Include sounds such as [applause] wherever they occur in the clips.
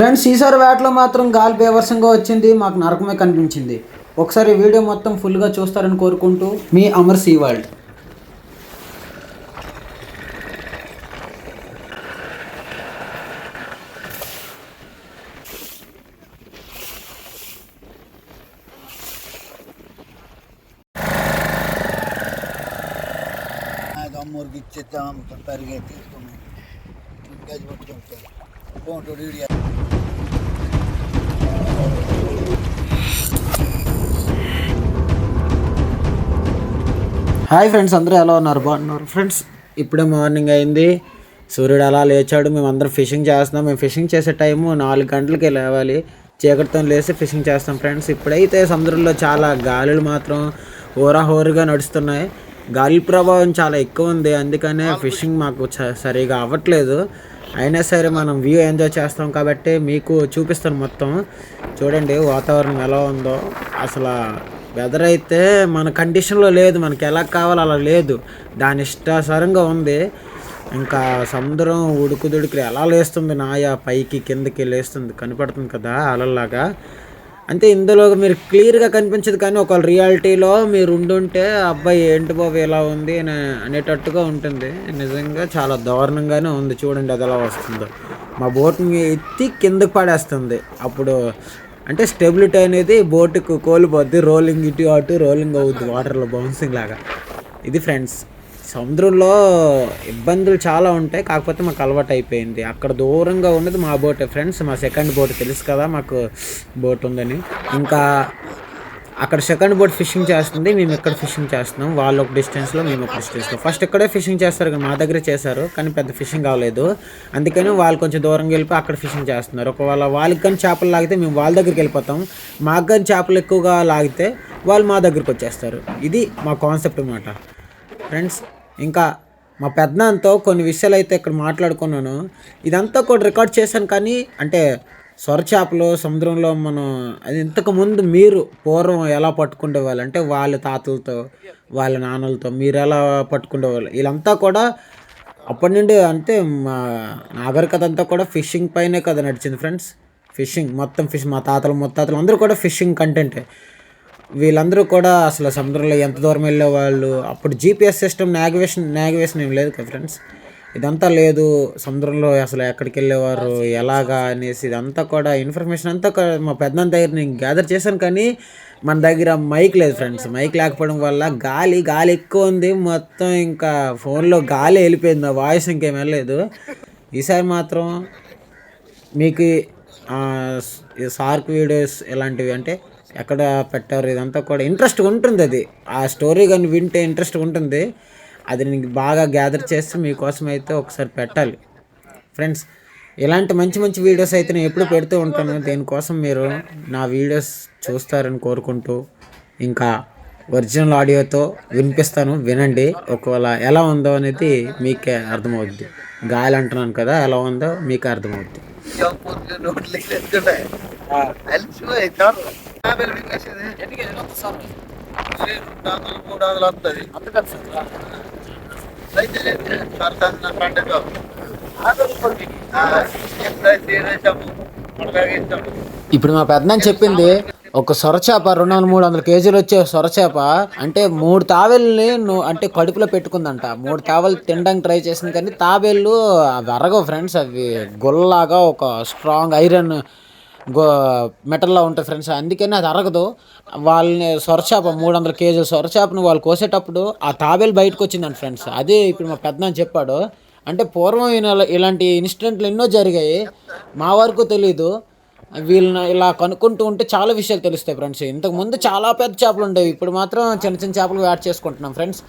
Friends ఈసారి వేటలో మాత్రం గాలి బేవర్సంగా వచ్చింది మాకు నరకమే కనిపించింది. ఒకసారి వీడియో మొత్తం ఫుల్గా చూస్తారని కోరుకుంటూ మీ అమర్ సీ వరల్డ్. అమ్మూరికి ఇచ్చేద్దాం పరిగే తీసుకుని గది ఫోన్ వీడియో. హాయ్ ఫ్రెండ్స్ అందరూ ఎలా ఉన్నారు? బాగున్నారు? ఫ్రెండ్స్ ఇప్పుడే మార్నింగ్ అయింది. సూర్యుడు అలా లేచాడు. మేము అందరం ఫిషింగ్ చేస్తున్నాం. మేము ఫిషింగ్ చేసే టైము నాలుగు గంటలకి లేవాలి. చీకటితో లేసి ఫిషింగ్ చేస్తాం ఫ్రెండ్స్. ఇప్పుడైతే సముద్రంలో చాలా గాలులు మాత్రం హోరాహోరుగా నడుస్తున్నాయి. గాలి ప్రభావం చాలా ఎక్కువ ఉంది. అందుకనే ఫిషింగ్ మాకు చ- సరిగా అవ్వట్లేదు. అయినా సరే మనం వ్యూ ఎంజాయ్ చేస్తాం కాబట్టి మీకు చూపిస్తాను మొత్తం. చూడండి వాతావరణం ఎలా ఉందో. అసలు వెదర్ అయితే మన కండిషన్లో లేదు మనకి ఎలా కావాలో అలా లేదు. దాని ఇష్టాసరంగా ఉంది. ఇంకా సముద్రం ఉడుకుదుడుకులు ఎలా లేస్తుంది నాయా పైకి కిందకి లేస్తుంది కనపడుతుంది కదా అలల్లాగా. అంటే ఇందులో మీరు క్లియర్గా కనిపించదు కానీ ఒక రియాలిటీలో మీరు ఉండుంటే అబ్బాయి ఏంటి బాబు ఇలా ఉంది అని అనేటట్టుగా ఉంటుంది. నిజంగా చాలా దారుణంగానే ఉంది. చూడండి అది ఎలా వస్తుందో. మా బోట్ని ఎత్తి కిందకి పడేస్తుంది. అప్పుడు అంటే స్టెబిలిటీ అనేది బోటుకు కోల్పోద్ది. రోలింగ్ ఇటు అటు రోలింగ్ అవుద్ది. వాటర్లో బౌన్సింగ్ లాగా. ఇది ఫ్రెండ్స్. సముద్రంలో ఇబ్బందులు చాలా ఉంటాయి. కాకపోతే మాకు అలవాటు అయిపోయింది. అక్కడ దూరంగా ఉన్నది మా బోటే. ఫ్రెండ్స్ మా సెకండ్ బోట్ తెలుసు కదా మాకు బోట్ ఉందని. ఇంకా అక్కడ సెకండ్ బోట్ ఫిషింగ్ చేస్తుంది. మేము ఇక్కడ ఫిషింగ్ చేస్తున్నాం. వాళ్ళు ఒక డిస్టెన్స్లో మేము ఒక డిస్టెన్స్లో ఫస్ట్ ఇక్కడే ఫిషింగ్ చేస్తారు మా దగ్గర చేశారు. కానీ పెద్ద ఫిషింగ్ కావలేదు అందుకని వాళ్ళు కొంచెం దూరంగా వెళ్ళిపోయి అక్కడ ఫిషింగ్ చేస్తున్నారు. ఒకవేళ వాళ్ళకి కానీ చేపలు లాగితే మేము వాళ్ళ దగ్గరికి వెళ్ళిపోతాం. మాకు కానీ చేపలు ఎక్కువగా లాగితే వాళ్ళు మా దగ్గరికి వచ్చేస్తారు. ఇది మా కాన్సెప్ట్ అన్నమాట. ఫ్రెండ్స్ ఇంకా మా పెద్దనాన్నతో కొన్ని విషయాలు అయితే ఇక్కడ మాట్లాడుకున్నాను. ఇదంతా కూడా రికార్డ్ చేశాను కానీ అంటే సొరచేపలు సముద్రంలో మనం అది ఇంతకుముందు మీరు పూర్వం ఎలా పట్టుకునేవాళ్ళు అంటే వాళ్ళ తాతలతో వాళ్ళ నాన్నలతో మీరు ఎలా పట్టుకునేవాళ్ళు వీళ్ళంతా కూడా అప్పటి నుండి అంటే మా నాగరికత అంతా కూడా ఫిషింగ్ పైనే కదా నడిచింది ఫ్రెండ్స్. ఫిషింగ్ మొత్తం ఫిష్ మా తాతలు ముత్తాతలు అందరూ కూడా ఫిషింగ్ కంటెంటే. వీళ్ళందరూ కూడా అసలు సముద్రంలో ఎంత దూరం వెళ్ళేవాళ్ళు అప్పుడు జీపీఎస్ సిస్టమ్ నావిగేషన్ నావిగేషన్ ఏం లేదు కదా ఫ్రెండ్స్ ఇదంతా లేదు. సముద్రంలో అసలు ఎక్కడికి వెళ్ళేవారు? ఎలాగా అనేసి ఇదంతా కూడా ఇన్ఫర్మేషన్ అంతా కూడా మా పెద్దన్న దగ్గర నేను గ్యాదర్ చేశాను కానీ మన దగ్గర మైక్ లేదు ఫ్రెండ్స్ మైక్ లేకపోవడం వల్ల గాలి గాలి ఎక్కువ ఉంది. మొత్తం ఇంకా ఫోన్లో గాలి వెళ్ళిపోయింది. ఆ వాయిస్ ఇంకేం వెళ్ళలేదు. ఈసారి మాత్రం మీకు సార్క్ వీడియోస్ ఇలాంటివి అంటే ఎక్కడ పెట్టారు ఇదంతా కూడా ఇంట్రెస్ట్ ఉంటుంది అది. ఆ స్టోరీ కానీ వింటే ఇంట్రెస్ట్ ఉంటుంది. అది నేను బాగా గ్యాదర్ చేసి మీకోసం అయితే ఒకసారి పెట్టాలి. ఫ్రెండ్స్ ఇలాంటి మంచి మంచి వీడియోస్ అయితే నేను ఎప్పుడు పెడుతూ ఉంటాను. దీనికోసం మీరు నా వీడియోస్ చూస్తారని కోరుకుంటూ ఇంకా ఒరిజినల్ ఆడియోతో వినిపిస్తాను వినండి. ఒకవేళ ఎలా ఉందో అనేది మీకే అర్థమవుద్ది. గాలి అంటున్నాను కదా ఎలా ఉందో మీకే అర్థమవుద్ది. మూడు వందలు వస్తుంది. పండుగ ఇప్పుడు మా పెద్దనాన్న చెప్పింది ఒక సొరచేప రెండు వందల మూడు వందల కేజీలు వచ్చే సొరచేప అంటే మూడు తాబేళ్ళని నువ్వు అంటే కడుపులో పెట్టుకుందంట. మూడు తాబేలు తినడానికి ట్రై చేసింది కానీ తాబేళ్ళు అవి అరగవు ఫ్రెండ్స్ అవి గొల్లలాగా ఒక స్ట్రాంగ్ ఐరన్ గో మెటల్లో ఉంటుంది ఫ్రెండ్స్ అందుకని అది అరగదు. వాళ్ళని సొరచాప మూడు వందల కేజీల సొరచాపను వాళ్ళు కోసేటప్పుడు ఆ తాబేలు బయటకు వచ్చిందండి ఫ్రెండ్స్ అదే ఇప్పుడు మా పెద్దనాన్న చెప్పాడు. అంటే పూర్వం ఇలాంటి ఇన్సిడెంట్లు ఎన్నో జరిగాయి. మా వరకు తెలీదు. వీళ్ళని ఇలా కనుక్కుంటూ ఉంటే చాలా విషయాలు తెలుస్తాయి ఫ్రెండ్స్ ఇంతకు ముందు చాలా పెద్ద చేపలు ఉండేవి. ఇప్పుడు మాత్రం చిన్న చిన్న చేపలు యాడ్ చేసుకుంటున్నాం ఫ్రెండ్స్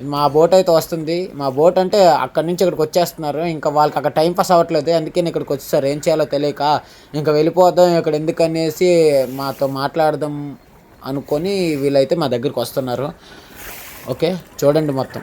మా బోట్ అయితే వస్తుంది. మా బోట్ అంటే అక్కడి నుంచి ఇక్కడికి వచ్చేస్తున్నారు. ఇంకా వాళ్ళకి అక్కడ టైం పాస్ అవ్వట్లేదు. అందుకే ఇక్కడికి వచ్చేసారు ఏం చేయాలో తెలియక ఇంకా వెళ్ళిపోదాం ఇక్కడ ఎందుకనేసి మాతో మాట్లాడదాం అనుకొని వీళ్ళైతే మా దగ్గరికి వస్తున్నారు. ఓకే? చూడండి మొత్తం.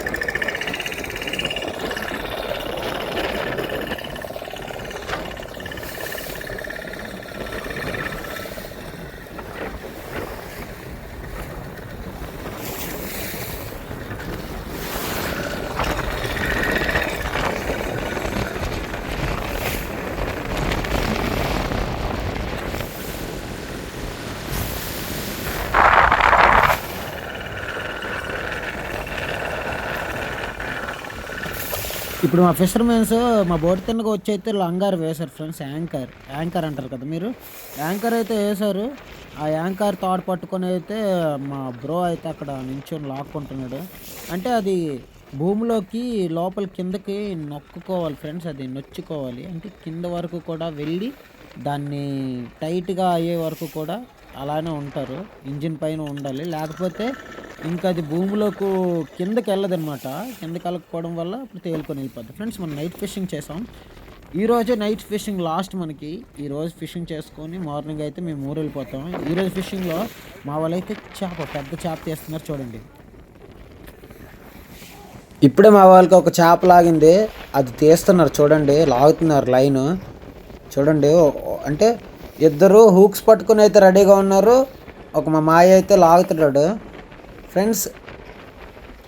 ఇప్పుడు మా ఫిషర్మెన్స్ మా బోట్ కిందకు వచ్చి అయితే లంగారు వేశారు ఫ్రెండ్స్ యాంకర్ యాంకర్ అంటారు కదా మీరు. యాంకర్ అయితే వేశారు. ఆ యాంకర్ తాడు పట్టుకొని అయితే మా బ్రో అయితే అక్కడ నించొని లాక్కుంటున్నాడు. అంటే అది భూమిలోకి లోపల కిందకి నొక్కుకోవాలి ఫ్రెండ్స్ అది నొచ్చుకోవాలి. అంటే కింద వరకు కూడా వెళ్ళి దాన్ని టైట్గా అయ్యే వరకు కూడా అలానే ఉంటారు. ఇంజిన్ పైన ఉండాలి. లేకపోతే ఇంకా అది భూమిలోకి కిందకి వెళ్ళదన్నమాట. కిందకి వెళ్ళకపోవడం వల్ల అప్పుడు తేలుకొని వెళ్ళిపోద్ది. ఫ్రెండ్స్ మనం నైట్ ఫిషింగ్ చేసాం. ఈ రోజే నైట్ ఫిషింగ్ లాస్ట్ మనకి. ఈరోజు ఫిషింగ్ చేసుకొని మార్నింగ్ అయితే మేము ఊరు వెళ్ళిపోతాం. ఈ రోజు ఫిషింగ్లో మా వాళ్ళైతే చేప పెద్ద చేప తీస్తున్నారు చూడండి. ఇప్పుడే మా వాళ్ళకి ఒక చేప లాగింది. అది తీస్తున్నారు చూడండి. లాగుతున్నారు లైన్ చూడండి. అంటే ఇద్దరు హూక్స్ పట్టుకుని అయితే రెడీగా ఉన్నారు. ఒక మా మాయ అయితే లాగుతున్నాడు. ఫ్రెండ్స్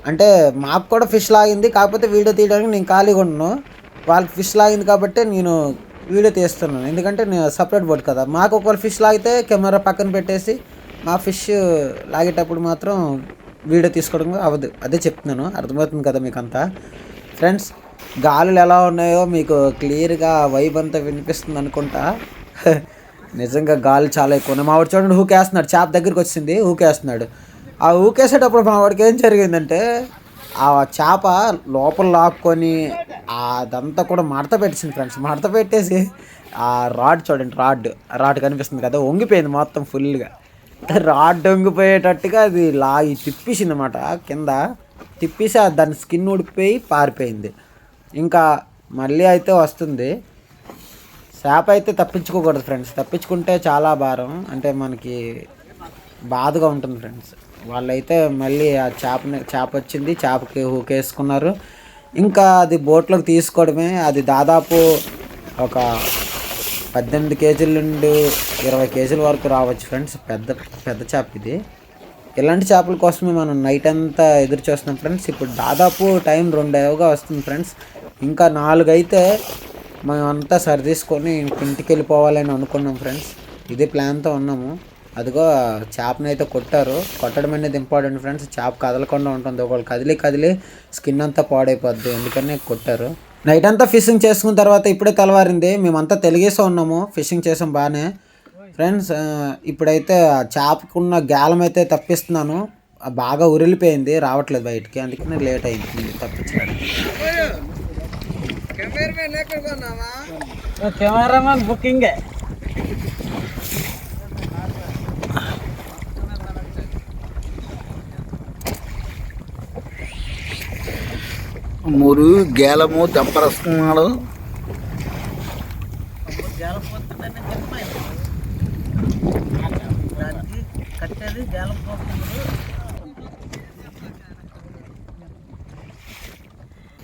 అంటే మాకు కూడా ఫిష్ లాగింది కాకపోతే వీడియో తీయడానికి నేను ఖాళీగా ఉన్నాను. వాళ్ళకి ఫిష్ లాగింది కాబట్టి నేను వీడియో తీస్తున్నాను. ఎందుకంటే నేను సపరేట్ బోట్ కదా. మాకు ఒకవేళ ఫిష్ లాగితే కెమెరా పక్కన పెట్టేసి మా ఫిష్ లాగేటప్పుడు మాత్రం వీడియో తీసుకోవడం అవ్వదు అదే చెప్తున్నాను. అర్థమవుతుంది కదా మీకు అంతా ఫ్రెండ్స్ గాలులు ఎలా ఉన్నాయో మీకు క్లియర్గా వైబ్ అంతా వినిపిస్తుంది అనుకుంటా. [laughs] నిజంగా గాలి చాలా ఎక్కువ ఉన్నాయి. మా వాడు చూడండి ఊకేస్తున్నాడు చేప దగ్గరికి వచ్చింది ఊకేస్తున్నాడు ఆ ఊకేసేటప్పుడు మా వాడికి ఏం జరిగిందంటే ఆ చేప లోపల లాక్కొని అదంతా కూడా మడత పెట్టేసింది ఫ్రెండ్స్. మడత పెట్టేసి ఆ రాడ్ చూడండి రాడ్. రాడ్ కనిపిస్తుంది కదా వంగిపోయింది మొత్తం ఫుల్గా. రాడ్ వంగిపోయేటట్టుగా అది లాగి తిప్పేసింది అనమాట కింద. తిప్పేసి దాని స్కిన్ ఊడిపోయి పారిపోయింది. ఇంకా మళ్ళీ అయితే వస్తుంది. చేప అయితే తప్పించుకోకూడదు ఫ్రెండ్స్. తప్పించుకుంటే చాలా భారం. అంటే మనకి బాధగా ఉంటుంది ఫ్రెండ్స్. వాళ్ళైతే మళ్ళీ ఆ చేపని చేప వచ్చింది చేపకి హూకేసుకున్నారు. ఇంకా అది బోట్లోకి తీసుకోవడమే. అది దాదాపు ఒక పద్దెనిమిది కేజీల నుండి ఇరవై కేజీల వరకు రావచ్చు ఫ్రెండ్స్. పెద్ద పెద్ద చేప ఇది. ఇలాంటి చేపల కోసమే మనం నైట్ అంతా ఎదురు చూస్తున్నాం ఫ్రెండ్స్. ఇప్పుడు దాదాపు టైం రెండు వస్తుంది ఫ్రెండ్స్. ఇంకా నాలుగు అయితే మేమంతా సరిదీసుకొని తీసుకొని ఇంటికి వెళ్ళిపోవాలని అనుకున్నాం ఫ్రెండ్స్. ఇదే ప్లాన్తో ఉన్నాము. అదిగో చేపని అయితే కొట్టారు. కొట్టడం అనేది ఇంపార్టెంట్ ఫ్రెండ్స్ చేప కదలకుండా ఉంటుంది. ఒకళ్ళు కదిలి కదిలి స్కిన్ అంతా పాడైపోద్ది. అందుకనే కొట్టారు. నైట్ అంతా ఫిషింగ్ చేసుకున్న తర్వాత ఇప్పుడే తెల్లవారింది మేమంతా తెలుగేసే ఉన్నాము. ఫిషింగ్ చేసాం బాగానే. ఫ్రెండ్స్ ఇప్పుడైతే ఆ చేపకున్న గాలం అయితే తప్పిస్తున్నాను. బాగా ఉరిలిపోయింది. రావట్లేదు బయటికి. అందుకని లేట్ అయింది తప్పించడానికి. కెమెరామెన్ బుకింగే. మురు గేలము తెంపరస్తున్నాడు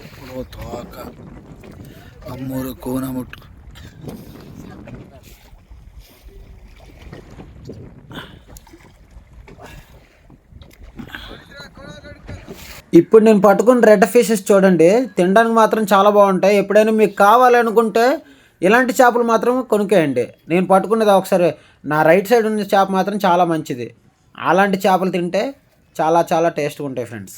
ఇప్పుడు తోక అమ్మూరు కోన ఇప్పుడు నేను పట్టుకున్న రెడ్ ఫిషెస్ చూడండి తినడానికి మాత్రం చాలా బాగుంటాయి. ఎప్పుడైనా మీకు కావాలనుకుంటే ఇలాంటి చేపలు మాత్రం కొనుక్కేయండి. నేను పట్టుకున్నది ఒకసారి నా రైట్ సైడ్ ఉన్న చేప మాత్రం చాలా మంచిది. అలాంటి చేపలు తింటే చాలా చాలా టేస్ట్గా ఉంటాయి ఫ్రెండ్స్.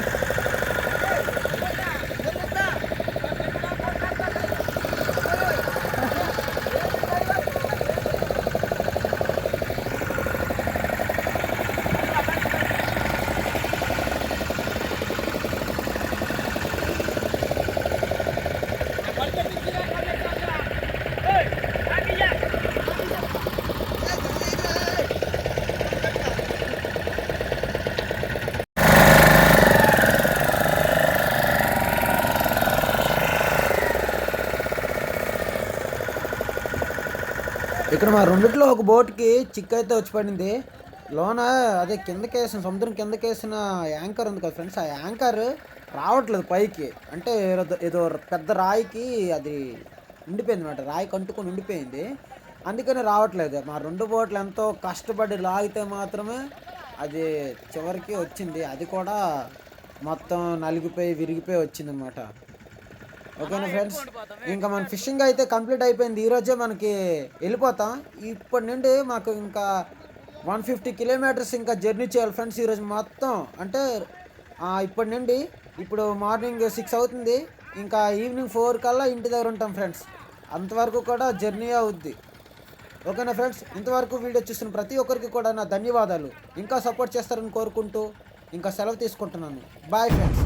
ఇక్కడ మా రెండిట్లో ఒక బోట్కి చిక్ అయితే వచ్చి పడింది. లోన అదే కిందకేసిన సముద్రం కిందకేసిన యాంకర్ ఉంది కదా ఫ్రెండ్స్ ఆ యాంకర్ రావట్లేదు పైకి. అంటే ఏదో పెద్ద రాయికి అది ఉండిపోయింది అనమాట రాయి కంటుకొని ఉండిపోయింది. అందుకని రావట్లేదు. మా రెండు బోట్లు ఎంతో కష్టపడి లాగితే మాత్రమే అది చివరికి వచ్చింది. అది కూడా మొత్తం నలిగిపోయి విరిగిపోయి వచ్చిందనమాట ఓకేనా ఫ్రెండ్స్? ఇంకా మన ఫిషింగ్ అయితే కంప్లీట్ అయిపోయింది. ఈరోజే మనకి వెళ్ళిపోతాం. ఇప్పటి నుండి మాకు ఇంకా వన్ ఫిఫ్టీ కిలోమీటర్స్ ఇంకా జర్నీ చేయాలి ఫ్రెండ్స్ ఈరోజు మొత్తం. అంటే ఇప్పటి నుండి ఇప్పుడు మార్నింగ్ సిక్స్ అవుతుంది. ఇంకా ఈవినింగ్ ఫోర్ కల్లా ఇంటి దగ్గర ఉంటాం ఫ్రెండ్స్. అంతవరకు కూడా జర్నీ అవుద్ది. ఓకేనా ఫ్రెండ్స్? ఇంతవరకు వీడియో చూస్తున్న ప్రతి ఒక్కరికి కూడా నా ధన్యవాదాలు. ఇంకా సపోర్ట్ చేస్తారని కోరుకుంటూ ఇంకా సెలవు తీసుకుంటున్నాను. Bye friends.